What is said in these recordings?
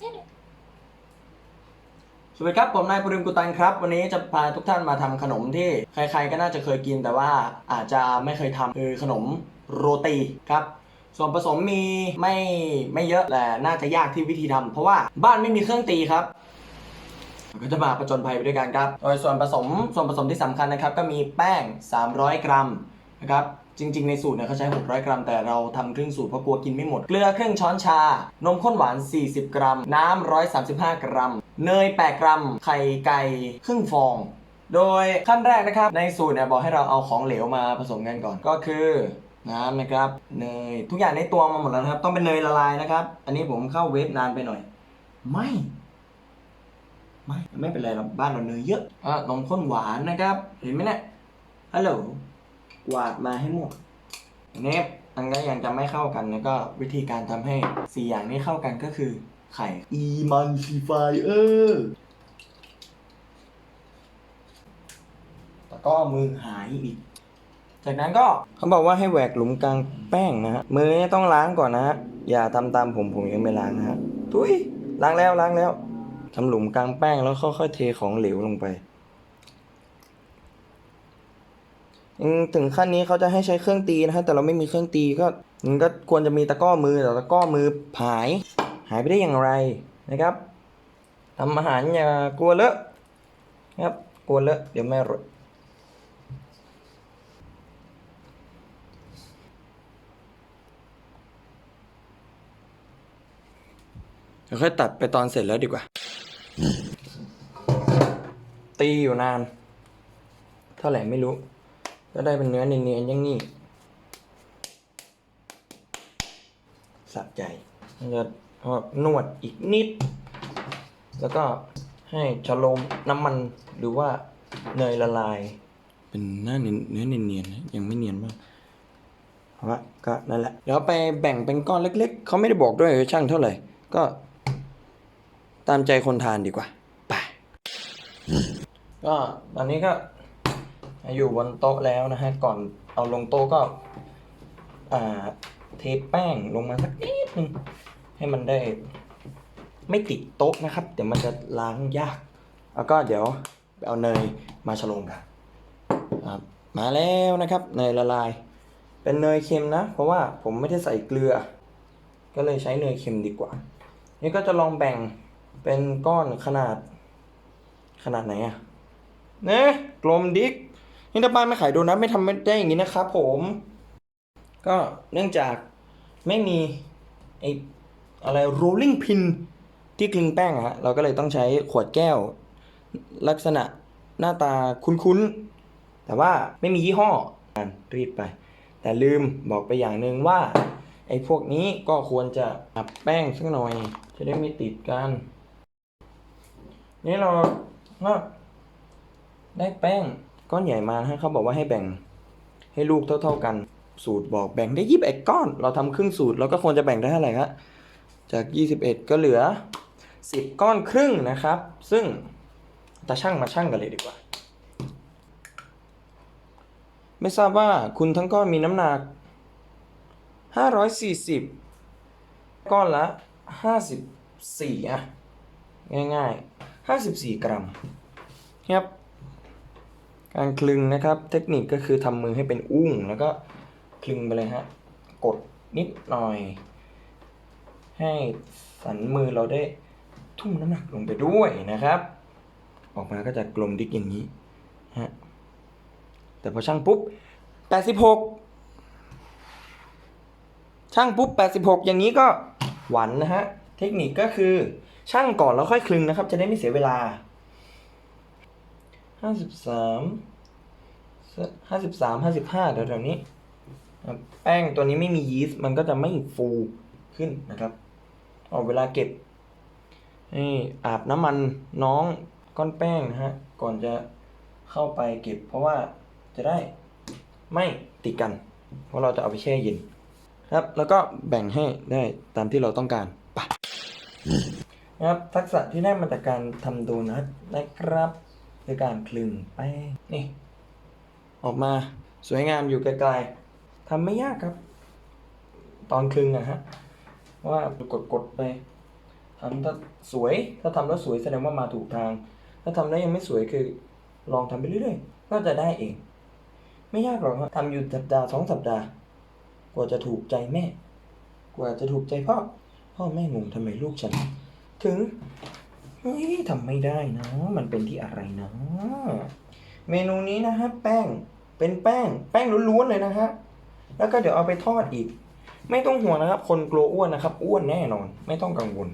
สวัสดีครับผมนายปุริมกุตันครับ วันนี้จะพาทุกท่านมาทำขนมที่ใครๆก็น่าจะเคยกินแต่ว่าอาจจะไม่เคยทำคือขนมโรตีครับ ส่วนผสมมีไม่ไม่เยอะแต่น่าจะยากที่วิธีทำเพราะว่าบ้านไม่มีเครื่องตีครับก็จะมาประจนภัยไปด้วยกันครับ โดยส่วนผสมส่วนผสมที่สำคัญนะครับ ก็มีแป้ง 300 กรัมนะครับ จริง ๆ ในสูตรเนี่ยเขาใช้ 600 กรัม แต่เราทำครึ่งสูตรเพราะกลัวกินไม่หมด เกลือครึ่งช้อนชา นมข้นหวาน 40 กรัม น้ำ 135 กรัม เนย 8 กรัม ไข่ไก่ครึ่งฟอง โดยขั้นแรกนะครับ ในสูตรเนี่ยบอกให้เราเอาของเหลวมาผสมกันก่อน ก็คือน้ำนะครับเนยทุกอย่างในตัวมาหมดแล้วนะครับ ต้องเป็นเนยละลายนะครับ อันนี้ผมเข้าเวฟนานไปหน่อย ไม่ ไม่ ไม่เป็นไรหรอกบ้านเราเนยเยอะอะนมข้นหวานนะครับ เห็นไหมเนี่ยฮัลโหล วาดมาให้หมดอันนี้อันก็ยังจะไม่เข้ากันแล้วก็วิธีการทำให้สี่อย่างนี้เข้ากันก็คือไข่ e m u l t i f i e r แล้วก็มือหายอีก จากนั้นก็เขาบอกว่าให้แหวกหลุมกลางแป้งนะฮะมือเนี่ยต้องล้างก่อนนะฮะอย่าทำตามผมผมยังไม่ล้างนะฮะทุยล้างแล้วล้างแล้วทำหลุมกลางแป้งแล้วค่อยๆเทของเหลวลงไป อืม ถึงขั้นนี้เขาจะให้ใช้เครื่องตีนะฮะแต่เราไม่มีเครื่องตีก็มันก็ควรจะมีตะกร้อมือแต่ตะกร้อมือหาย หายไปได้อย่างไรนะครับทำอาหารอย่ากลัวเลอะนะครับกลัวเลอะเดี๋ยวแม่รดเดี๋ยวค่อยตัดไปตอนเสร็จแล้วดีกว่า ตีอยู่นาน เท่าไหร่ไม่รู้ ก็ได้เป็นเนื้อเนียนๆอย่างนี้สะใจมันจะนวดอีกนิด แล้วก็ให้ชะโลมน้ำมันหรือว่าเนยละลาย เป็นหน้าเนื้อเนื้อเนียนๆนะยังไม่เนียนมากเอาละก็นั่นแหละเดี๋ยวไปแบ่งเป็นก้อนเล็ก ๆเขาไม่ได้บอกด้วยว่าช่างเท่าไหร่ ก็ตามใจคนทานดีกว่า ไป ก็ตอนนี้ก็ อยู่บนโต๊ะแล้วนะฮะก่อนเอาลงโต๊ะก็อ่าเทแป้งลงมาสักนิดนึงให้มันได้ไม่ติดโต๊ะนะครับ เดี๋ยวมันจะล้างยาก แล้วก็เดี๋ยวไปเอาเนยมาฉลมกันครับมาแล้วนะครับเนยละลาย เป็นเนยเค็มนะ เพราะว่าผมไม่ได้ใส่เกลือ ก็เลยใช้เนยเค็มดีกว่า นี่ก็จะลองแบ่งเป็นก้อนขนาดขนาดไหนอะเนะกลมดิก นี่ถ้าบ้านไม่ขายโดนัทไม่ทำไม่ได้อย่างนี้นะครับผม ก็เนื่องจากไม่มีไออะไร rolling pin ที่กลึงแป้งอะฮะเราก็เลยต้องใช้ขวดแก้ว ลักษณะหน้าตาคุ้นๆ แต่ว่าไม่มียี่ห้อการรีดไป แต่ลืมบอกไปอย่างหนึ่งว่า ไอ้พวกนี้ก็ควรจะอับแป้งสักหน่อย จะได้ไม่ติดกัน นี่เราก็ได้แป้ง ก้อนใหญ่มาฮะเขาบอกว่าให้แบ่งให้ลูกเท่า ๆกัน สูตรบอกแบ่งได้ยี่สิบเอ็ดก้อน เราทำครึ่งสูตรเราก็ควรจะแบ่งได้เท่าไหร่ครับจากยี่สิบเอ็ดก็เหลือสิบก้อนครึ่งนะครับ ซึ่งตาช่างมาช่างกันเลยดีกว่า ไม่ทราบว่าคุณทั้งก้อนมีน้ำหนักห้าร้อยสี่สิบก้อนละห้าสิบสี่อะง่ายๆห้าสิบสี่กรัมครับ การคลึงนะครับ เทคนิคก็คือทำมือให้เป็นอุ้ง แล้วก็คลึงไปเลยฮะ กดนิดหน่อย ให้สันมือเราได้ทุ่มน้ำหนักลงไปด้วยนะครับ ออกมาก็จะกลมดิกอย่างนี้ฮะแต่พอช่างปุ๊บ 86 ช่างปุ๊บ 86 อย่างนี้ก็หวันนะฮะ เทคนิคก็คือช่างก่อนแล้วค่อยคลึงนะครับ จะได้ไม่เสียเวลา ห้าสิบสามห้าสิบสามห้าสิบห้าแถวๆนี้แป้งตัวนี้ไม่มียีสต์มันก็จะไม่ฟูขึ้นนะครับเอาเวลาเก็บนี่อาบน้ำมันน้องก้อนแป้งนะฮะก่อนจะเข้าไปเก็บ เพราะว่าจะได้ไม่ติดกัน เพราะเราจะเอาไปแช่เย็นครับ แล้วก็แบ่งให้ได้ตามที่เราต้องการไปนะครับทักษะที่ได้มาจากการทำโดนัทนะครับ คือการคลึงแป้งนี่ ออกมาสวยงามอยู่ไกลๆทำไม่ยากครับ ตอนคลึงอะฮะว่ากดๆไปทำถ้าสวยถ้าทำแล้วสวยแสดงว่ามาถูกทาง ถ้าทำแล้วยังไม่สวยคือ ลองทำไปเรื่อยๆ ก็จะได้เอง ไม่ยากหรอกทำอยู่สัปดาห์สองสัปดาห์ กว่าจะถูกใจแม่ กว่าจะถูกใจพ่อ พ่อแม่งงทำไมลูกฉัน ถึง เฮ้ยทำไม่ได้นะ มันเป็นที่อะไรนะ เมนูนี้นะฮะแป้งเป็นแป้ง แป้งล้วนๆเลยนะฮะแล้วก็เดี๋ยวเอาไปทอดอีก ไม่ต้องห่วงนะครับ คนกลัวอ้วนนะครับ อ้วนแน่นอน ไม่ต้องกังวล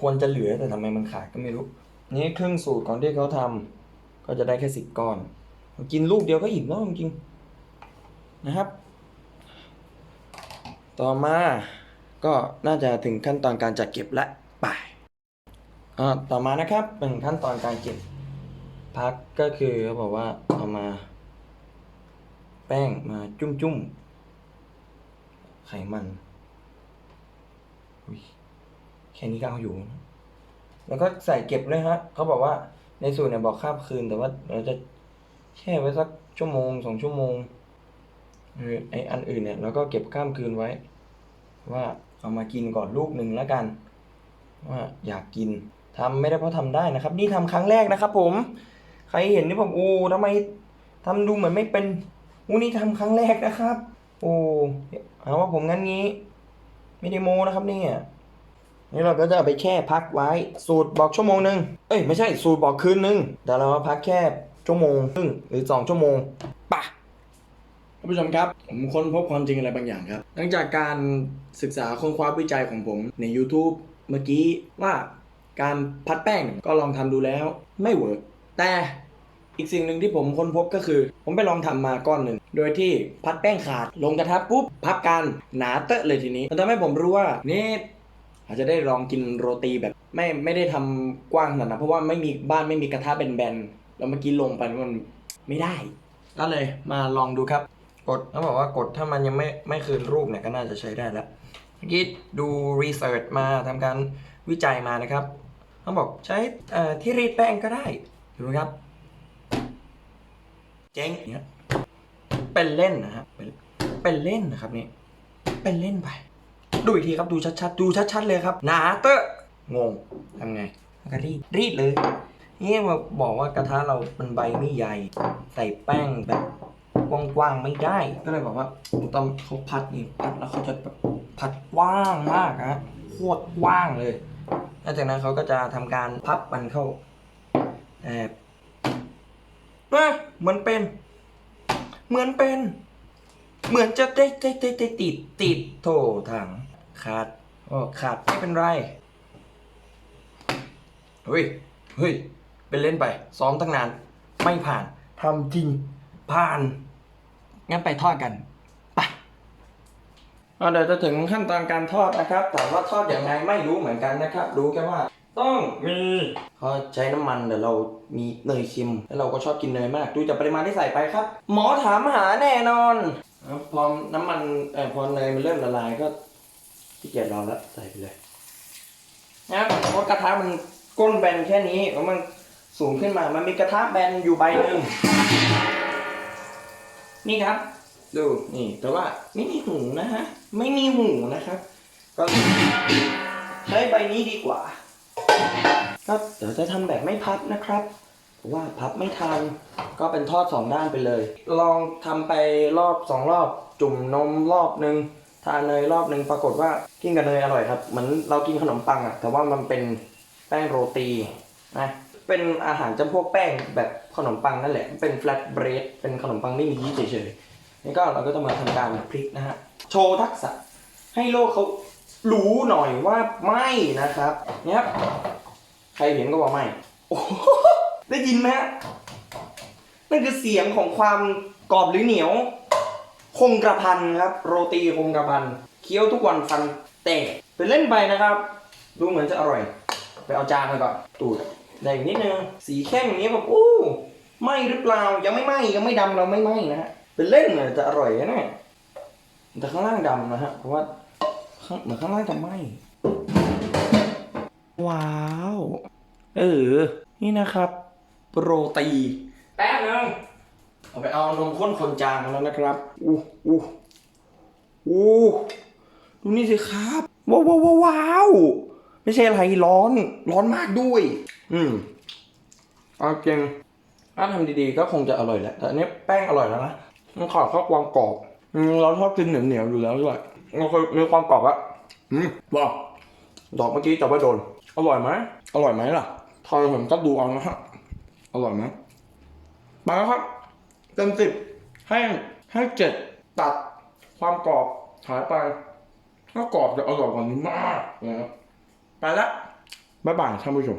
ควรจะเหลือแต่ทำไมมันขาดก็ไม่รู้ นี่ครึ่งสูตรก่อนที่เขาทำก็จะได้แค่สิบก้อน กินลูกเดียวก็อิ่มแล้วจริงๆนะครับ ต่อมาก็น่าจะถึงขั้นตอนการจัดเก็บและ อ่าต่อมานะครับเป็นขั้นตอนการเก็บพักก็คือเขาบอกว่าเอามา แป้งมาจุ่มจุ่มๆไขมันแค่นี้ก็เอาอยู่ แล้วก็ใส่เก็บเลยฮะเขาบอกว่าในสูตรเนี่ยบอกข้ามคืน แต่ว่าเราจะแช่ไว้สักชั่วโมงสองชั่วโมงอไออันอื่นเนี่ยเราก็เก็บข้ามคืนไว้ ว่าเอามากินก่อนลูกหนึ่งแล้วกัน ว่าอยากกิน ทำไม่ได้เพราะทำได้นะครับ นี่ทำครั้งแรกนะครับ ผม ใครเห็นนี่ผมโอ้ทำไมทำดูเหมือนไม่เป็นอู้นี่ทำครั้งแรกนะครับ โอ้เอาว่าผมงั้นงี้ ไม่ได้โมนะครับเนี่ยนี่เราก็จะเอาไปแช่พักไว้ สูตรบอกชั่วโมงหนึ่งเอ้ยไม่ใช่สูตรบอกคืนหนึ่งแต่เราาพักแค่ชั่วโมงครึ่งหรือสองชั่วโมงปะท่านผู้ชมครับ ผมค้นพบความจริงอะไรบางอย่างครับ หลังจากการศึกษาค้นคว้าวิจัยของผมใน YouTube เมื่อกี้ว่า การพัดแป้งก็ลองทำดูแล้วไม่เวิร์กแต่อีกสิ่งหนึ่งที่ผมค้นพบก็คือ ผมไปลองทำมาก้อนหนึ่ง โดยที่พัดแป้งขาดลงกระทะปุ๊บพับกันหนาเตอะเลยทีนี้มันทำให้ผมรู้ว่านี่อาจจะได้ลองกินโรตีแบบไม่ไม่ได้ทำกว้างขนาดนั้นเพราะว่าไม่มีบ้านไม่มีกระทะแบนๆแล้วเมื่อกี้ลงไปมันไม่ได้ ก็เลยมาลองดูครับ กดเขาบอกว่ากดถ้ามันยังไม่ไม่คืนรูปเนี่ยก็น่าจะใช้ได้แล้วเมื่อกี้ดูรีเสิร์ชมาทำการวิจัยมานะครับ เขาบอกใช้ที่รีดแป้งก็ได้ดูครับ เจ๊งเนี่ยเป็นเล่นนะฮะเป็นเป็นเล่นนะครับนี่เป็นเล่นไป ดูอีกทีครับดูชัดๆ ดูชัดๆเลยครับหนาเตอะงงทำไงก็รีดรีดเลยนี่มาบอกว่ากระทะเรามันใบไม่ใหญ่ ใส่แป้งแบบกว้างๆไม่ได้ ก็เลยบอกว่าตอนเขาพัดนี่พัดแล้วเขาจะแบบพัดกว้างมากนะโคตรกว้างเลย หลังจากนั้นเขาก็จะทำการพับมันเข้าแอบเอ้ยเหมือนเป็น เหมือนเป็น เหมือนจะได้ได้ได้ได้ติดติดโถถังขาดโอ้ขาดไม่เป็นไรเฮ้ยเฮ้ยเป็นเล่นไป ซ้อมตั้งนาน ไม่ผ่านทำจริงผ่าน งั้นไปทอดกัน เอาเดี๋ยวจะถึงขั้นตอนการทอดนะครับ แต่ว่าทอดอย่างไรไม่รู้เหมือนกันนะครับ รู้แค่ว่า ต้องมีเขาใช้น้ำมันเดี๋ยวเรามีเนยเค็มแล้วเราก็ชอบกินเนยมาก ดูจากปริมาณที่ใส่ไปครับ หมอถามหาแน่นอนครับพอน้ำมันเอ่อพอเนยมันเริ่มละลายก็ขี้เกียจรอแล้วใส่ไปเลยนะครับเพราะกระทะมันก้นแบนแค่นี้แล้วมันสูงขึ้นมา มันมีกระทะแบนอยู่ใบหนึ่งนี่ครับ ดูนี่ แต่ว่าไม่มีหูนะฮะ ไม่มีหูนะครับ ก็ใช้ใบนี้ดีกว่าก็เดี๋ยวจะทำแบบไม่พับนะครับเพราะว่าพับไม่ทันก็เป็นทอดสองด้านไปเลย ลองทำไปรอบสองรอบ จุ่มนมรอบหนึ่งทานเนยรอบหนึ่งปรากฏว่ากินกับเนยอร่อยครับเหมือนเรากินขนมปังอะแต่ว่ามันเป็นแป้งโรตีนะเป็นอาหารจำพวกแป้งแบบขนมปังนั่นแหละ เป็นแฟลตเบรดเป็นขนมปังไม่มียีสต์เฉยๆ นี่ก็เราก็จะมาทำการพลิกนะฮะ โชว์ทักษะให้โลกเขารู้หน่อยว่าไม่นะครับเนี่ยครับ ใครเห็นก็บอกไม่โอ้โหได้ยินไหมนั่นคือเสียงของความกรอบหรือเหนียว คงกระพันครับ โรตีคงกระพันเคี้ยวทุกวันฟันแตกไปเล่นไปนะครับ ดูเหมือนจะอร่อย ไปเอาจานมาก่อนตูดได้อีกนิดนึงสีเข้มอย่างนี้แบบอู้ไหมหรือเปล่ายังไม่ไหมยังไม่ดำเราไม่ไหมนะฮะ เป็นเล่นน่ะจะอร่อยนะเนี่ยแต่ข้างล่างดำนะฮะเพราะว่าข้างเหมือนข้างล่างจะไหมว้าว เออ นี่นะครับโรตีแป๊บนึงเอาไปเอานมข้นคนจางแล้วนะครับ อู้อู้อู้ดูนี่สิครับ ว้าวว้าวว้าวว้าวไม่ใช่อะไรร้อน ร้อนมากด้วย อืมเอาจริงถ้าทำดีๆก็คงจะอร่อยแหละแต่อันนี้แป้งอร่อยแล้วนะ มันขอดข้าวความกรอบเราชอบกินเหนียวๆอยู่แล้วด้วยมันเคยมีความกรอบอะอืมว้าวดอกเมื่อกี้จับไว้โดน อร่อยไหมอร่อยไหมล่ะทอยผมก็ดูเอานะฮะอร่อยไหมมาแล้วครับเต็มสิบให้ให้เจ็ดตัดความกรอบหายไป ถ้ากรอบจะอร่อยกว่านี้มากนะครับไปละบ๊ายบายท่านผู้ชม